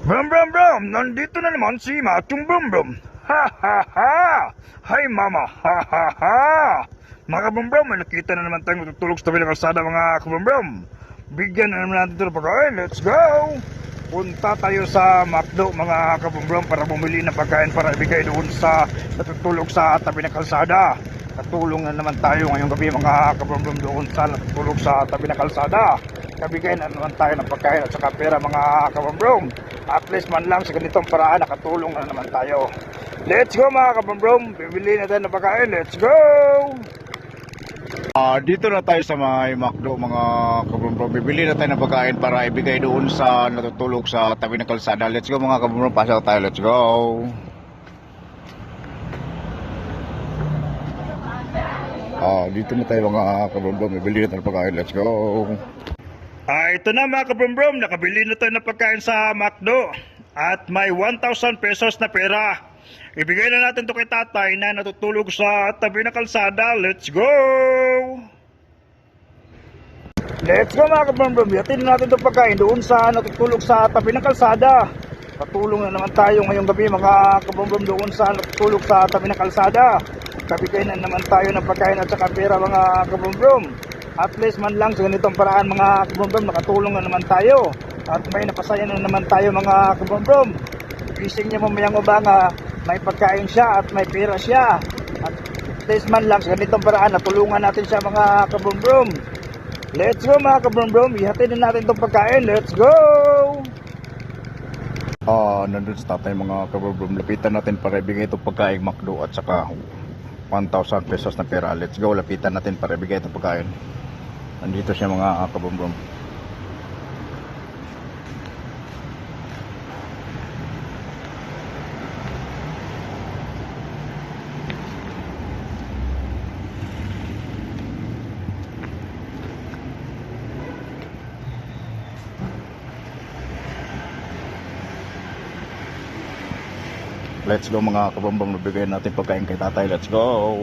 Brum brum brum, nandito na naman si Matong Brum Brum. Ha ha ha! Hi mama, ha ha ha! Mga kabrum brum, may nakita na naman tayong matutulog sa tabi ng kalsada mga kabrum brum. Bigyan na naman natin ito ng pagkain, let's go! Punta tayo sa McDo mga kabrum brum para bumili ng pagkain para ibigay doon sa natutulog sa tabi ng kalsada. Katulong na naman tayo ngayong gabi mga kabrum brum doon sa natutulog sa tabi ng kalsada. Kabigay na naman tayo ng pagkain at saka pera mga kabrum brum. At least man lang sa ganitong paraan nakatulong na naman tayo. Let's go mga kabrum Bibili na tayo ng pagkain. Let's go! Ah, dito na tayo sa may McDo mga kabrombro. Bibili na tayo ng pagkain para ibigay doon sa natutulog sa tabi ng kalsada. Let's go mga kabrombro. Pasok tayo. Let's go. Ah, dito na tayo mga kabrombro. Bibili na tayo ng pagkain. Let's go. Ah, ito na mga kabrum nakabili na tayo ng pagkain sa McDo. At may 1,000 pesos na pera. Ibigay na natin to kay tatay na natutulog sa tabi ng kalsada. Let's go! Let's go mga kabrum Yatin na natin itong pagkain doon sa natutulog sa tabi ng kalsada. Patulong na naman tayo ngayong gabi mga kabrum doon sa natutulog sa tabi ng kalsada. Kabigay na naman tayo ng pagkain at saka pera mga kabrum at least man lang sa ganitong paraan mga kabrombrom nakatulong na naman tayo at may napasaya na naman tayo mga kabrombrom gising niya mamayang ubanga may pagkain siya at may pera siya at least man lang sa ganitong paraan natulungan natin siya mga kabrombrom let's go mga kabrombrom ihatid na natin itong pagkain let's go Ah, nandun sa tatay mga kabrombro. Lapitan natin para ibigay itong pagkain McDo at saka 1,000 pesos na pera. Let's go. Lapitan natin para ibigay itong pagkain. Nandito siya mga kabrombro. Let's go mga kabombong nabigay natin pagkain kay tatay. Let's go.